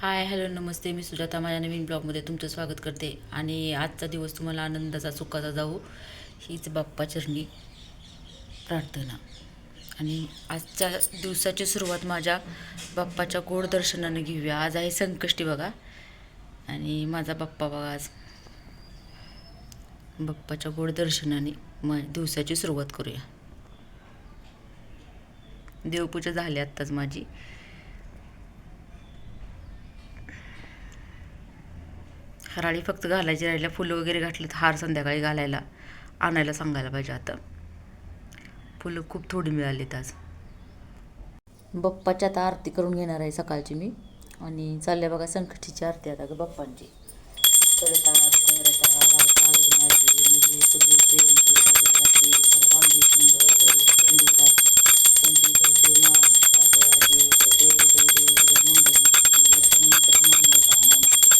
Hi hello नमस्ते. मी सुजाता माझ्या नवीन ब्लॉगमध्ये तुमचं स्वागत करते. आणि आजचा दिवस तुम्हाला आनंदाचा सुखाचा जाऊ हीच बाप्पा चरणी प्रार्थना. आणि आजच्या दिवसाची सुरुवात माझ्या बाप्पाच्या गोड दर्शनानं घेऊया. आज आहे संकष्टी बघा. आणि माझा बाप्पा बघा आज. बाप्पाच्या गोड दर्शनाने म दिवसाची सुरुवात करूया. देवपूजा झाली आत्ताच माझी. हराळी फक्त घालायची राहिल्या फुलं वगैरे घातली तर हार संध्याकाळी घालायला आणायला सांगायला पाहिजे आता. फुलं खूप थोडी मिळालीत आज. बप्पाची आता आरती करून घेणार आहे सकाळची मी. आणि चालल्या बघा संकष्टीची आरती आता ग बाप्पांची. करता करता सगळे सर्वांगी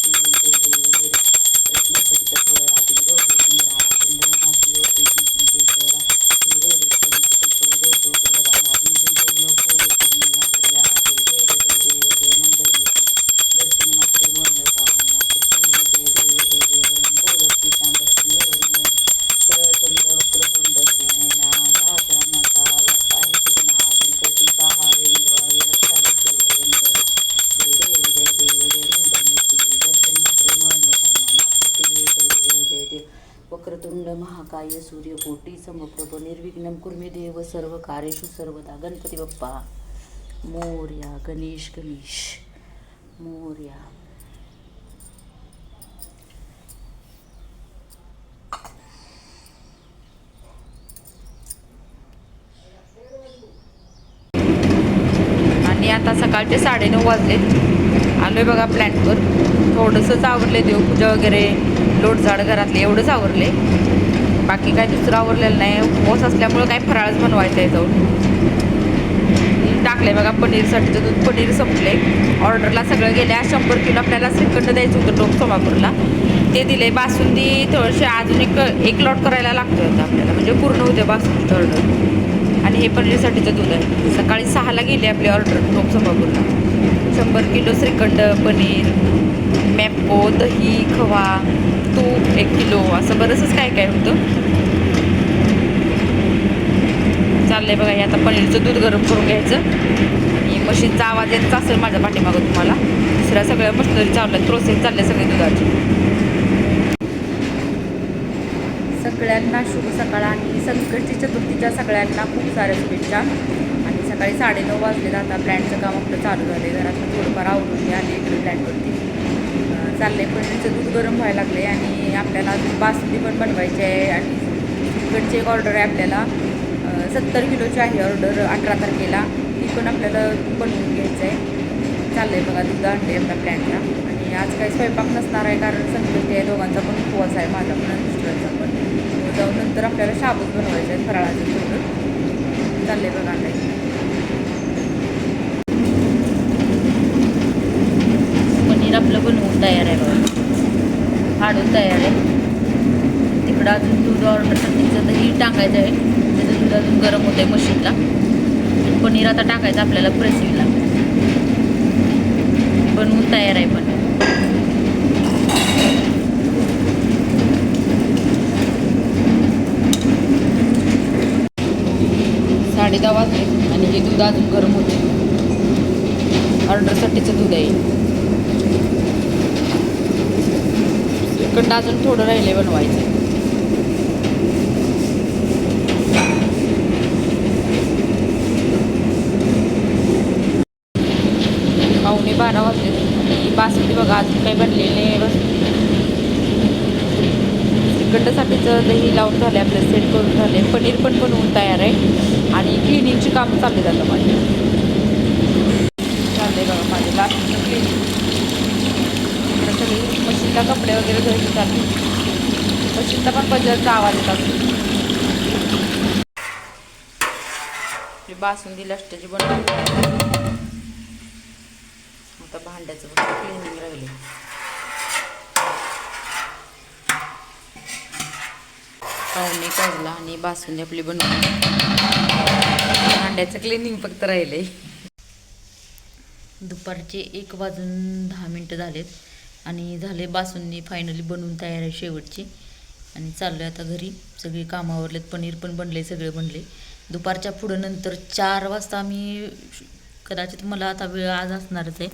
Thank you. वक्रतुंड महाकाय सूर्यकोटी समप्रभ निर्विघ्न कुर्मी देव सर्व कार्येषु सर्वदा. गणपती बाप्पा. मोर्या गणेश गणेश. मोर्या. आणि आता सकाळचे साडेनऊ वाजले. आलोय बघा प्लॅन्टवर थोडंसंच आवरले देवपूजा वगैरे. लोटझाड घरातले एवढंच आवरले. बाकी काय दुसरं आवरलेलं नाही. उपवास असल्यामुळं काय फराळच बनवायचं आहे जाऊन. टाकले बघा पनीरसाठीचं दूध. पनीर संपले ऑर्डरला सगळं गेल्या. शंभर किलो आपल्याला श्रीखंड द्यायचं होतं टोप सोमापूरला. ते दिले बासुंदी थोडेसे अजून एक एक लॉट करायला लागतो आता आपल्याला. म्हणजे पूर्ण होते बासुंदीचं ऑर्डर आणि हे पनीरसाठीचं दूध आहे. सकाळी सहाला गेली आपली ऑर्डर टोप सोमापूरला. शंभर किलो श्रीखंड पनीर मॅपो दही खवा. तूप एक किलो असं बरंचच काय काय होतं? चाललंय बघा हे आता पनीरचं दूध गरम करून घ्यायचं. आणि मशीनचा आवाज येतच असेल माझ्या पाठीमागं तुम्हाला. दुसऱ्या सगळ्या मशिनरी चालल्या प्रोसेस चालले सगळे दुधाची. सगळ्यांना शुभ सकाळ आणि संकष्टी चतुर्थीच्या सगळ्यांना खूप साऱ्या शुभेच्छा. आणि सकाळी साडेनऊ वाजले आता ब्रँडचं काम आपलं चालू झालं आहे घरातलं थोडंफार आवडून आली आले इकडे चाललं आहे पनीरचं दूध गरम व्हायला लागले आणि आपल्याला अजून बासुंदी पण बनवायची आहे आणि तिकडची एक ऑर्डर आहे आपल्याला. सत्तर किलोची आहे ऑर्डर अठरा तारखेला. ती पण आपल्याला बनवून घ्यायचं आहे चाललं आहे बघा दूध आणते आपल्या प्लॅनला आणि आज काही स्वयंपाक नसणार आहे कारण संकष्टी आहे दोघांचा पण उपवास आहे माझा पण आणि पण. जाऊन नंतर आपल्याला शाबूत बनवायचं आहे फराळाचं थोडं. चाललं आहे बघा काही पनीर आपलं बनवून तयार आहे बघा. फाडून तयार आहे. तिकडं अजून दूध ऑर्डरसाठीचं दही टाकायचं आहे. त्याचं दूध अजून गरम होतं आहे मशीनला पनीर आता टाकायचं आपल्याला प्रेसिंगला बनवून तयार आहे पण साडे दहा वाजले आणि हे दूध अजून गरम होते ऑर्डरसाठीचं दूध आहे. तिखट अजून थोडं राहिले बनवायचं. पावणे बारा वाजले. बासुंदी बघा अजून काही बनलेली नाही बस. श्रीखंडसाठीचं दही लावून झाले आपलं सेट करून झाले. पनीर पण बनवून तयार आहे. आणि क्लिनिंगची कामं चालली जातं माझ्या चालले बघा माझे लास्ट क्लिनिंग मशीनला कपडे वगैरे धुवायचे चालले मशीनचा पण बजारचा आवाज येत असतो. बासुंदी लष्टाची बनवली आता भांड्याचं क्लिनिंग राहिले पाहुणे काढला आणि बासुंदी आपली बनवली. भांड्याचं क्लिनिंग फक्त राहिले दुपारचे एक वाजून दहा मिनटं झालेत. आणि झाले बासुंदी फायनली बनवून तयार आहे शेवटची. आणि चाललो आहे आता घरी. सगळी कामावरलेत पनीर पण बनले सगळे बनले दुपारच्या पुढं नंतर चार वाजता आम्ही कदाचित मला आता वेळ आज असणारच आहे.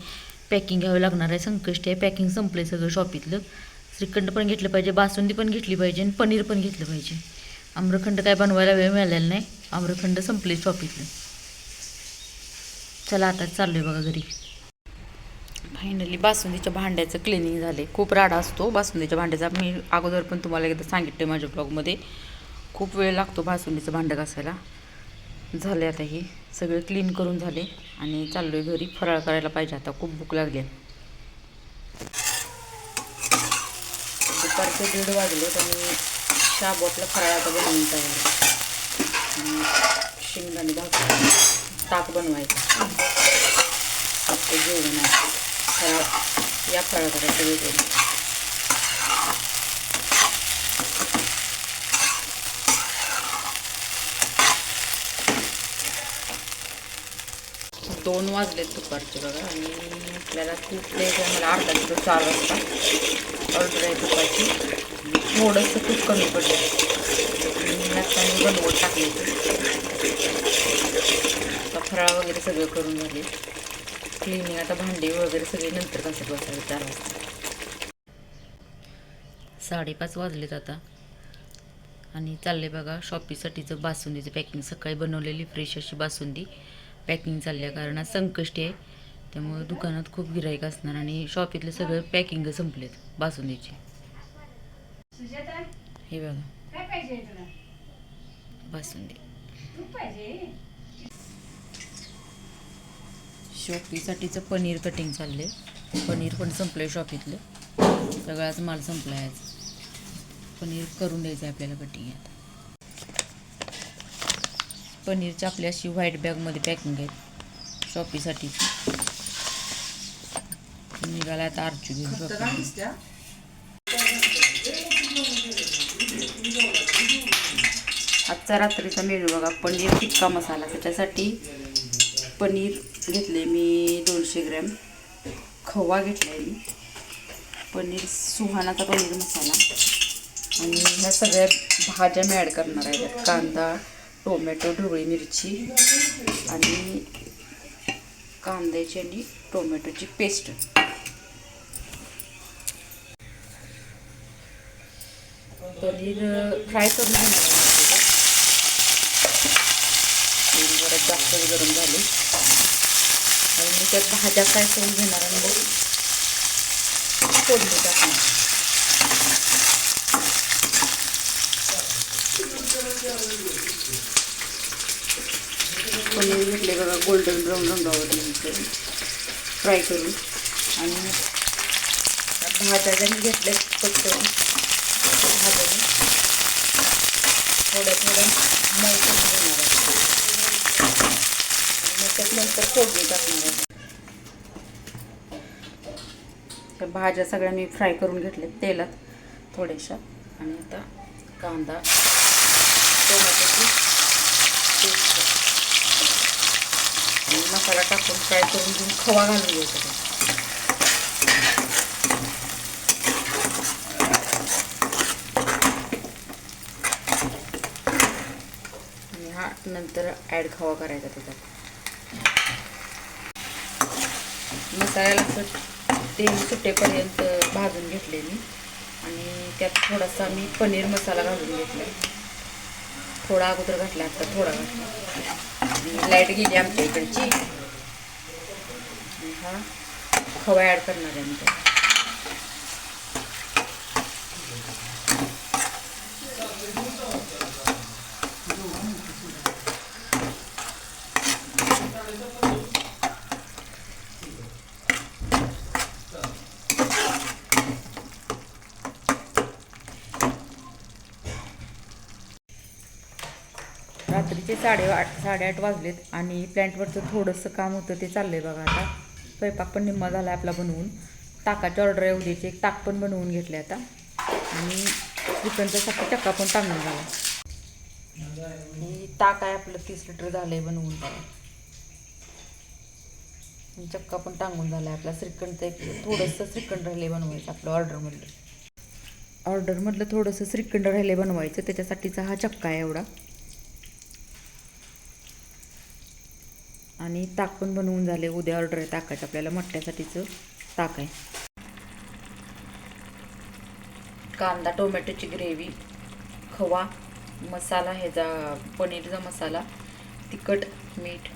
पॅकिंग घ्यावी लागणार आहे. संकष्टी आहे. पॅकिंग संपलं आहे सगळं शॉपीतलं श्रीखंड पण घेतलं पाहिजे. बासुंदी पण घेतली पाहिजे. आणि पनीर पण घेतलं पाहिजे. आम्रखंड काय बनवायला वेळ मिळालेला नाही. आम्रखंड संपले शॉपीतलं चला आता चाललो आहे बघा घरी. फायनली बासुंदीच्या भांड्याचं क्लिनिंग झाले खूप राडा असतो बासुंदीच्या भांड्याचा. मी अगोदर पण तुम्हाला एकदा सांगितलं माझ्या ब्लॉगमध्ये खूप वेळ लागतो बासुंदीचं भांडं घासायला. झाले आता हे. सगळे क्लीन करून झाले आणि चाललो आहे घरी. फराळ करायला पाहिजे आता. खूप भूक लागली आहे. दुपारचे दीड वाजले आणि शाबोटला फराळाचा बनवून तयार शेंगदाणे भाकर ताक बनवायचा. जेवण आहे. फराळ या फळाकडे तुम्ही वेगळं दोन वाजलेत दुपारचे बघा आणि आपल्याला खूप द्यायचं आहे मला अर्धा किलो चार वाजता. ऑर्डर आहे तुपाची थोडंसं तूप कमी पडलं आणि मी बनवत टाकले आता फराळ वगैरे सगळं करून झाले. क्लिनिंग आता भांडी वगैरे सगळे नंतर कसं बसावे चार वाजता साडेपाच वाजलेत आता. आणि चालले बघा शॉपीसाठीचं बासुंदीचं पॅकिंग सकाळी बनवलेली फ्रेश अशी बासुंदी. पॅकिंग चालली आहे कारण आज संकष्टी आहे. त्यामुळे दुकानात खूप गिराईक असणार आणि शॉपीतले सगळे पॅकिंग संपलेत बासुंदीचे. सुजाता हे बघा. काय पाहिजे तुला? बासुंदी तूप पाहिजे शॉपीसाठीचं पनीर कटिंग चालले पनीर पण संपलं शॉपीतलं सगळाच माल संपला आहे पनीर करून द्यायचं आहे आपल्याला कटिंग आता. पनीरची आपली अशी व्हाईट बॅगमध्ये पॅकिंग आहेत. शॉपीसाठीची निघाला आता आरचू घेऊन आजचा रात्रीचा मेनू बघा पनीर टिक्का मसाला. त्याच्यासाठी पनीर घेतले मी दोनशे ग्रॅम. खवा घेतला आहे मी. पनीर सुहानाचा पनीर मसाला. आणि ह्या सगळ्या भाज्या मी ॲड करणार आहेत कांदा टोमॅटो ढोबळी मिरची आणि कांद्याची आणि टोमॅटोची पेस्ट. पनीर फ्राय करून घेणार जास्त गरम झाले आणि मी त्यात भाज्या फ्राय करून घेणार आणि मग फोडणी टाकणार. पनीर घेतले बघा गोल्डन ब्राऊन रंगावर फ्राय करून. आणि भाज्या ज्या मी घेतल्या फक्त भाज्या थोड्या थोड्या मऊ करून घेणार आहे. त्याच्यानंतर त्यात नंतर फोडणी टाकणार आहे. त्या भाज्या सगळ्या मी फ्राय करून घेतल्या तेलात थोड्याशा. आणि आता कांदा टोमॅटोची आणि मसाला टाकून फ्राय करून घेऊन खवा घालून घ्यायचा त्यात. आणि हा नंतर ॲड खवा करायचा त्याच्यात. मसाल्याला असं तेल सुटेपर्यंत भाजून घेतले मी. आणि त्यात थोडासा मी पनीर मसाला घालून घेतला. थोडा अगोदर घातला आता थोडा घातला. आणि लाइट गेली आमच्या इकडची. हा खवा ॲड करणार आहे मी त्यात. रात्रीचे साडेआठ साडेआठ वाजलेत आणि प्लॅन्टवरचं थोडंसं काम होतं ते चाललं आहे बघा आता. स्वयंपाक पण निम्मा झाला आपला बनवून. ताकाची ऑर्डर आहे द्यायची एक ताक पण बनवून घेतले आता. आणि चिकनचा चक्का पण टांगून झाला. आणि ताक आहे आपलं तीस लिटर झालं आहे बनवून. त्याला चक्का पण टांगून झाला आहे आपला. श्रीखंडचं एक थोडंसं श्रीखंड राहिले बनवायचं आपलं ऑर्डरमधलं ऑर्डरमधलं थोडंसं श्रीखंड राहिले बनवायचं त्याच्यासाठीचा हा चक्का आहे एवढा. आणि ताक पण बनवून झाले. उद्या ऑर्डर आहे ताकाचं. आपल्याला मट्ट्यासाठीचं ताक आहे. कांदा टोमॅटोची ग्रेव्ही खवा मसाला ह्याचा पनीरचा मसाला तिखट मीठ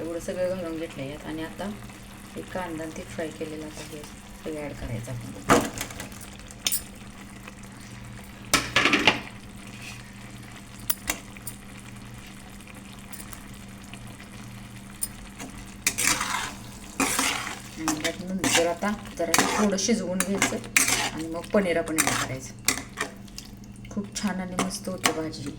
एवढं सगळं घालून घेतलं यात आणि आता एक कांदा आणि ते फ्राय केलेलं आता हे सगळं ॲड करायचं आपण आणि त्यात नंतर आता जरा थोडं शिजवून घ्यायचं आणि मग पनीर आपण करायचं. खूप छान आणि मस्त होतं भाजी.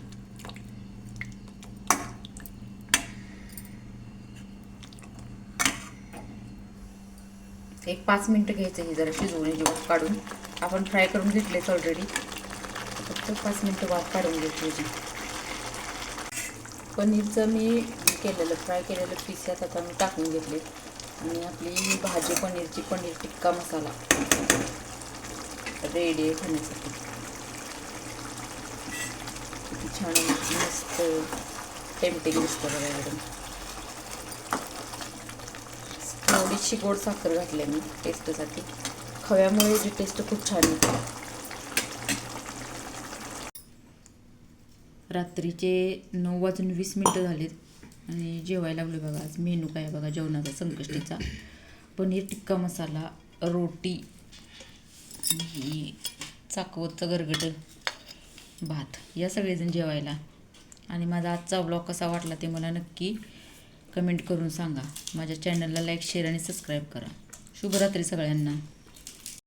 एक पाच मिनटं घ्यायचं हे जरा शिजवून याची काढून. आपण फ्राय करून घेतलेच ऑलरेडी फक्त पाच मिनटं वाफ काढून घ्यायची पनीरचं मी केलेलं फ्राय केलेलं पीस आता मी टाकून घेतले आणि आपली भाजी पनीरची पनीर टिक्का मसाला. रेडी आहे खाण्यासाठी. किती छान मस्त. टेम्पटिंग दिसतं बघा मॅडम थोडीशी गोड साखर घातली मी टेस्टसाठी. खव्यामुळे जी टेस्ट खूप छान येते. रात्रीचे नऊ वाजून वीस मिनटं झालेत. आणि जेवायला लागलो बघा आज मेनू काय बघा जेवणाचा संकष्टीचा. पनीर टिक्का मसाला रोटी चाकवतचं गरगट भात या सगळेजण जेवायला. आणि माझा आजचा ब्लॉग कसा वाटला ते मला नक्की कमेंट करून सांगा. माझ्या चॅनलला लाईक शेअर आणि सबस्क्राईब करा. शुभरात्री सगळ्यांना.